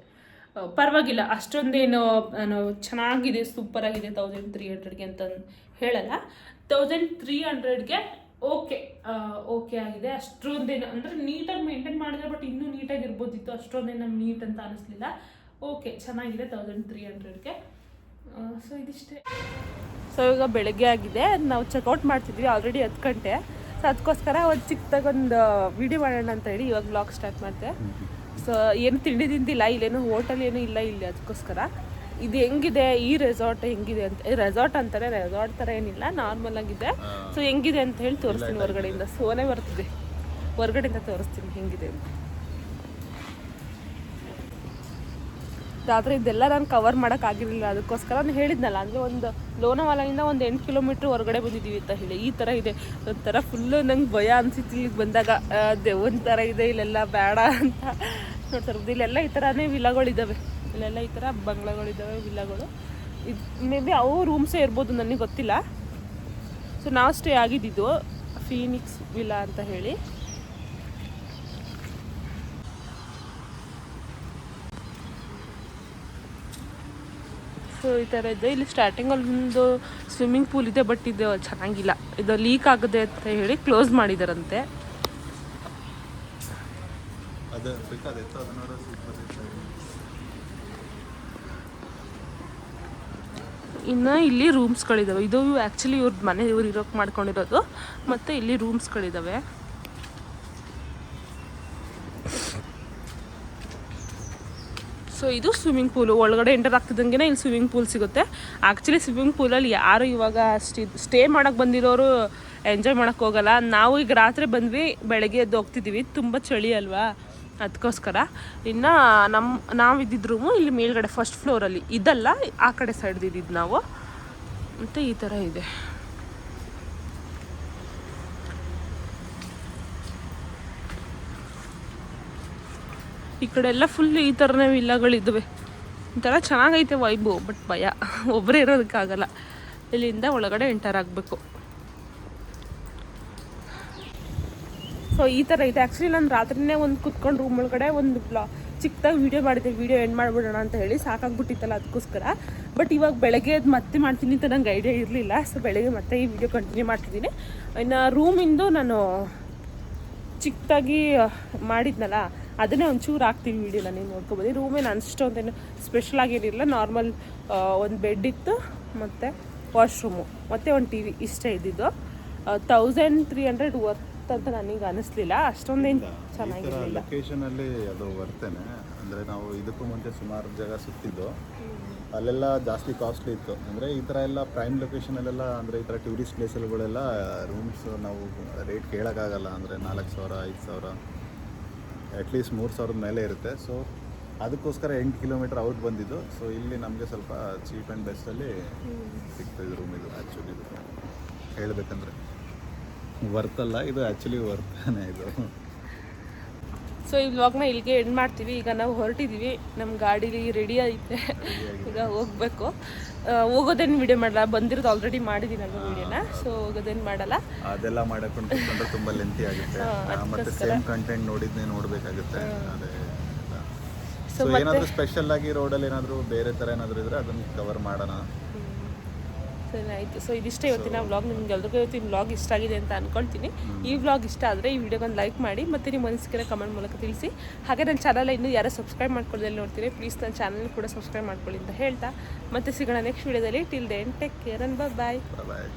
ಪರವಾಗಿಲ್ಲ, ಅಷ್ಟೊಂದೇನು ನಾನು ಚೆನ್ನಾಗಿದೆ ಸೂಪರಾಗಿದೆ ತೌಸಂಡ್ ತ್ರೀ ಹಂಡ್ರೆಡ್ಗೆ ಅಂತ ಹೇಳಲ್ಲ. ತೌಸಂಡ್ ತ್ರೀ ಹಂಡ್ರೆಡ್ಗೆ ಓಕೆ ಓಕೆ ಆಗಿದೆ. ಅಷ್ಟೊಂದೇನು ಅಂದರೆ ನೀಟಾಗಿ ಮೇಂಟೈನ್ ಮಾಡಿದ್ರೆ ಬಟ್ ಇನ್ನೂ ನೀಟಾಗಿ ಇರ್ಬೋದಿತ್ತು. ಅಷ್ಟೊಂದೇನು ನಮ್ಗೆ ನೀಟ್ ಅಂತ ಅನಿಸ್ಲಿಲ್ಲ. ಓಕೆ ಚೆನ್ನಾಗಿದೆ ತೌಸಂಡ್ ತ್ರೀ ಹಂಡ್ರೆಡ್ಗೆ ಸೊ ಇದಿಷ್ಟೇ. ಸೊ ಈಗ ಬೆಳಗ್ಗೆ ಆಗಿದೆ. ನಾವು ಚೆಕ್ಔಟ್ ಮಾಡ್ತಿದ್ವಿ ಆಲ್ರೆಡಿ ಹತ್ತು ಗಂಟೆ. ಸೊ ಅದಕ್ಕೋಸ್ಕರ ಒಂದು ಚಿಕ್ಕದಾಗೊಂದು ವಿಡಿಯೋ ಮಾಡೋಣ ಅಂತ ಹೇಳಿ ಇವಾಗ ಬ್ಲಾಗ್ ಸ್ಟಾರ್ಟ್ ಮಾಡಿದೆ. ಸೊ ಏನು ತಿಂಡಿ ತಿಂದಿಲ್ಲ ಇಲ್ಲೇನು ಹೋಟೆಲ್ ಏನೂ ಇಲ್ಲ ಇಲ್ಲಿ ಅದಕ್ಕೋಸ್ಕರ ಇದು ಹೆಂಗಿದೆ? ಈ ರೆಸಾರ್ಟ್ ಹೆಂಗಿದೆ ಅಂತ ರೆಸಾರ್ಟ್ ಅಂತಾರೆ ರೆಸಾರ್ಟ್ ಥರ ಏನಿಲ್ಲ ನಾರ್ಮಲ್ ಆಗಿದೆ. ಸೊ ಹೆಂಗಿದೆ ಅಂತ ಹೇಳಿ ತೋರಿಸ್ತೀನಿ ಹೊರಗಡೆಯಿಂದ. ಸೋನೆ ಬರ್ತಿದೆ. ಹೊರಗಡೆಯಿಂದ ತೋರಿಸ್ತೀನಿ ಹೆಂಗಿದೆ ಅಂತ. ರಾತ್ರಿ ಇದೆಲ್ಲ ನಾನು ಕವರ್ ಮಾಡೋಕ್ಕಾಗಿರಲಿಲ್ಲ ಅದಕ್ಕೋಸ್ಕರ ನಾನು ಹೇಳಿದ್ನಲ್ಲ ಅಂದರೆ ಒಂದು ಲೋನಾವಾಲಿಂದ ಒಂದು ಎಂಟು ಕಿಲೋಮೀಟ್ರ್ ಹೊರಗಡೆ ಬಂದಿದ್ದೀವಿ ಅಂತ ಹೇಳಿ. ಈ ಥರ ಇದೆ. ಒಂಥರ ಫುಲ್ಲು ನಂಗೆ ಭಯ ಅನಿಸಿತ್ತು ಇಲ್ಲಿಗೆ ಬಂದಾಗ. ಅದೇ ಒಂಥರ ಇದೆ ಇಲ್ಲೆಲ್ಲ ಬೇಡ ಅಂತ. ನೋಡ್ತಾರೆ ಇಲ್ಲೆಲ್ಲ ಈ ಥರನೇ ವಿಲಾಗಳಿದ್ದಾವೆ ಇಲ್ಲೆಲ್ಲ ಈ ಥರ ಬಂಗ್ಲಾಗಳಿದ್ದಾವೆ ವಿಲಾಗಳು. ಇದು ಮೇ ಬಿ ಅವು ರೂಮ್ಸೇ ಇರ್ಬೋದು ನನಗೆ ಗೊತ್ತಿಲ್ಲ. ಸೊ, ನಾವು ಸ್ಟೇ ಆಗಿದ್ದಿದ್ದು ಫೀನಿಕ್ಸ್ ವಿಲಾ ಅಂತ ಹೇಳಿ. ಸೊ, ಈ ಥರ ಇದೆ. ಇಲ್ಲಿ ಸ್ಟಾರ್ಟಿಂಗಲ್ಲಿ ಒಂದು ಸ್ವಿಮ್ಮಿಂಗ್ ಪೂಲ್ ಇದೆ ಬಟ್ ಇದು ಚೆನ್ನಾಗಿಲ್ಲ. ಇದು ಲೀಕ್ ಆಗಿದೆ ಅಂತ ಹೇಳಿ ಕ್ಲೋಸ್ ಮಾಡಿದಾರಂತೆ. ಅದು ಬೇಕಾದಿತ್ತು ಅದನ್ನೋட ಸೂಪರ್ ಇನ್ನು ಇಲ್ಲಿ ರೂಮ್ಸ್ಗಳಿದ್ದಾವೆ ಇದು ಆ್ಯಕ್ಚುಲಿ ಇವ್ರ ಮನೆ, ಇವ್ರು ಇರೋಕೆ ಮಾಡ್ಕೊಂಡಿರೋದು. ಮತ್ತು ಇಲ್ಲಿ ರೂಮ್ಸ್ಗಳಿದ್ದಾವೆ ಸೊ ಇದು ಸ್ವಿಮ್ಮಿಂಗ್ ಪೂಲು ಒಳಗಡೆ ಎಂಟರ್ ಆಗ್ತಿದ್ದಂಗೆ ಇಲ್ಲಿ ಸ್ವಿಮ್ಮಿಂಗ್ ಪೂಲ್ ಸಿಗುತ್ತೆ. ಆ್ಯಕ್ಚುಲಿ ಸ್ವಿಮ್ಮಿಂಗ್ ಪೂಲಲ್ಲಿ ಯಾರು ಇವಾಗ ಸ್ಟೇ ಸ್ಟೇ ಮಾಡೋಕ್ಕೆ ಬಂದಿರೋರು ಎಂಜಾಯ್ ಮಾಡೋಕ್ಕೆ ಹೋಗಲ್ಲ. ನಾವು ಈಗ ರಾತ್ರಿ ಬಂದ್ವಿ, ಬೆಳಗ್ಗೆ ಎದ್ದು ಹೋಗ್ತಿದ್ದೀವಿ ತುಂಬ ಚಳಿ ಅಲ್ವಾ? ಅದಕ್ಕೋಸ್ಕರ ಇನ್ನು ನಮ್ಮ ನಾವು ಇದ್ದಿದ್ದ ರೂಮು ಇಲ್ಲಿ ಮೇಲ್ಗಡೆ ಫಸ್ಟ್ ಫ್ಲೋರಲ್ಲಿ ಇದಲ್ಲ, ಆ ಕಡೆ ಸೈಡ್ ಇದ್ದಿದ್ದು ನಾವು. ಮತ್ತು ಈ ಥರ ಇದೆ. ಈ ಕಡೆ ಎಲ್ಲ ಫುಲ್ ಈ ಥರನೇ ವಿಲ್ಲಗಳಿದ್ದಾವೆ ಒಂಥರ ಚೆನ್ನಾಗೈತೆ ವೈಬು ಬಟ್ ಭಯ. ಒಬ್ಬರೇ ಇರೋದಕ್ಕಾಗಲ್ಲ. ಇಲ್ಲಿಂದ ಒಳಗಡೆ ಎಂಟರ್ ಆಗಬೇಕು. ಸೊ ಈ ಥರ ಇದೆ. ಆ್ಯಕ್ಚುಲಿ ನಾನು ರಾತ್ರಿನೇ ಒಂದು ಕುತ್ಕೊಂಡು ರೂಮ್ ಒಳಗಡೆ ಒಂದು ಬ್ಲಾ ಚಿಕ್ಕದಾಗಿ ವೀಡಿಯೋ ಮಾಡಿದ್ದೆ. ವೀಡಿಯೋ ಎಂಡ್ ಮಾಡಿಬಿಡೋಣ ಅಂತ ಹೇಳಿ. ಸಾಕಾಗ್ಬಿಟ್ಟಿತ್ತಲ್ಲ ಅದಕ್ಕೋಸ್ಕರ ಬಟ್ ಇವಾಗ ಬೆಳಗ್ಗೆ ಅದು ಮತ್ತೆ ಮಾಡ್ತೀನಿ ಅಂತ ನಂಗೆ ಐಡಿಯಾ ಇರಲಿಲ್ಲ. ಸೊ ಬೆಳಗ್ಗೆ ಮತ್ತೆ ಈ ವಿಡಿಯೋ ಕಂಟಿನ್ಯೂ ಮಾಡ್ತಿದ್ದೀನಿ. ಇನ್ನು ರೂಮಿಂದು ನಾನು ಚಿಕ್ಕದಾಗಿ ಮಾಡಿದ್ನಲ್ಲ, ಅದನ್ನೇ ಒಂಚೂರು ಹಾಕ್ತೀವಿ ವೀಡಿಯೋನ ನೀವು ನೋಡ್ಕೊಬೋದು. ರೂಮೇನು ಅಷ್ಟೊಂದೇನು ಸ್ಪೆಷಲ್ ಆಗಿರಲಿಲ್ಲ ನಾರ್ಮಲ್ ಒಂದು ಬೆಡ್ ಇತ್ತು. ಮತ್ತು ವಾಶ್ರೂಮು ಮತ್ತು ಒಂದು ಟಿ ವಿ ಇಷ್ಟೇ ಇದ್ದಿದ್ದು. ತೌಸಂಡ್ ತ್ರೀ ಹಂಡ್ರೆಡ್ ವರ್ತ್ ಅಂತ ನನಗೆ ಅನಿಸ್ಲಿಲ್ಲ. ಅಷ್ಟೊಂದೇನು ಚೆನ್ನಾಗಿರಲಿಲ್ಲ. ಲೊಕೇಶನ್ ಅಲ್ಲಿ ಅದು ಬರ್ತೇನೆ. ಅಂದ್ರೆ ನಾವು ಇದಕ್ಕೂ ಮುಂಚೆ ಸುಮಾರು ಜಾಗ ಸುತ್ತಿದ್ದು. ಅಲ್ಲೆಲ್ಲ ಜಾಸ್ತಿ ಕಾಸ್ಟ್ಲಿ ಇತ್ತು. ಅಂದ್ರೆ ಈ ತರ ಎಲ್ಲ ಪ್ರೈಮ್ ಲೊಕೇಶನ್ ಅಲ್ಲೆಲ್ಲ ಅಂದ್ರೆ ಈ ತರ ಟೂರಿಸ್ಟ್ ಪ್ಲೇಸ್ಗಳೆಲ್ಲ ರೂಮ್ಸ್ ನಾವು ರೇಟ್ ಕೇಳೋಕ್ಕಾಗಲ್ಲ. ಅಂದ್ರೆ ನಾಲ್ಕು ಸಾವಿರ ಐದು ಸಾವಿರ ಅಟ್ಲೀಸ್ಟ್ ಮೂರು ಸಾವಿರದ ಮೇಲೆ ಇರುತ್ತೆ. ಸೊ ಅದಕ್ಕೋಸ್ಕರ ಎಂಟು ಕಿಲೋಮೀಟರ್ ಔಟ್ ಬಂದಿದ್ದು. ಸೊ ಇಲ್ಲಿ ನಮಗೆ ಸ್ವಲ್ಪ ಚೀಪ್ ಆ್ಯಂಡ್ ಬೆಸ್ಟಲ್ಲಿ ಸಿಗ್ತದೆ ರೂಮ್ ಇದು ಆ್ಯಕ್ಚುಲಿ ಇದು. ಹೇಳ್ಬೇಕಂದ್ರೆ. ವರ್ತ್ ಅಲ್ಲ ಇದು ಆ್ಯಕ್ಚುಲಿ ವರ್ತಾನೆ ಇದು. ಸೊ ಈ ವ್ಲಾಗ್ನ ಇಲ್ಲಿಗೆ ಎಂಡ್ ಮಾಡ್ತೀವಿ. ಈಗ ನಾವು ಹೊರಟಿದ್ದೀವಿ ನಮ್ಮ ಗಾಡೀಲಿ ರೆಡಿ ಐತೆ. ಈಗ ಹೋಗ್ಬೇಕು. ಹೋಗೋದೇನು ವಿಡಿಯೋ ಮಾಡಲ್ಲ. ಬಂದಿರೋದು ಆಲ್ರೆಡಿ ಮಾಡಿದ್ದೀನಲ್ವ ವಿಡಿಯೋನ? ಸೊ ಹೋಗೋದೇನು ಮಾಡಲ್ಲ. ಅದೆಲ್ಲ ಮಾಡಕೊಂಡು ಕೂತ್ಕೊಂಡ್ರೆ ತುಂಬಾ ಲೆಂತಿ ಆಗುತ್ತೆ. ಮತ್ತೆ ಸೇಮ್ ಕಂಟೆಂಟ್ ನೋಡಿದ್ನೇ ನೋಡಬೇಕಾಗುತ್ತೆ. ಅದೇ ಸೊ ಏನಾದರೂ ಸ್ಪೆಷಲ್ ಆಗಿ ರೋಡಲ್ಲಿ ಏನಾದರೂ ಬೇರೆ ಥರ ಏನಾದರೂ ಇದ್ರೆ ಅದನ್ನ ಕವರ್ ಮಾಡೋಣ. ಸರಿ ಆಯಿತು. ಸೊ ಇದಿಷ್ಟೇ ಇವತ್ತಿನ ವ್ಲಾಗ್ ನಿಮ್ಗೆ ಎಲ್ರಿಗೂ ಇವತ್ತಿನ ವ್ಲಾಗ್ ಇಷ್ಟ ಆಗಿದೆ ಅಂತ ಅನ್ಕೊಳ್ತೀನಿ. ಈ ವ್ಲಾಗ್ ಇಷ್ಟ ಆದರೆ ಈ ವಿಡಿಯೋಗೊಂದು ಲೈಕ್ ಮಾಡಿ ಮತ್ತು ನಿಮ್ಮ ಮನಸ್ಸಿಗೆ ಕಮೆಂಟ್ ಮೂಲಕ ತಿಳಿಸಿ. ಹಾಗೆ ನನ್ನ ಚಾನಲ್ ಇನ್ನೂ ಯಾರೋ ಸಬ್ಸ್ಕ್ರೈಬ್ ಮಾಡ್ಕೊಳ್ಳೋದಲ್ಲಿ ನೋಡ್ತೀನಿ ಪ್ಲೀಸ್ ನನ್ನ ಚಾನಲ್ ಕೂಡ ಸಬ್ಸ್ಕ್ರೈಬ್ ಮಾಡ್ಕೊಳ್ಳಿ ಅಂತ ಹೇಳ್ತಾ. ಮತ್ತೆ ಸಿಗೋಣ ನೆಕ್ಸ್ಟ್ ವಿಡಿಯೋದಲ್ಲಿ till then take care and bye bye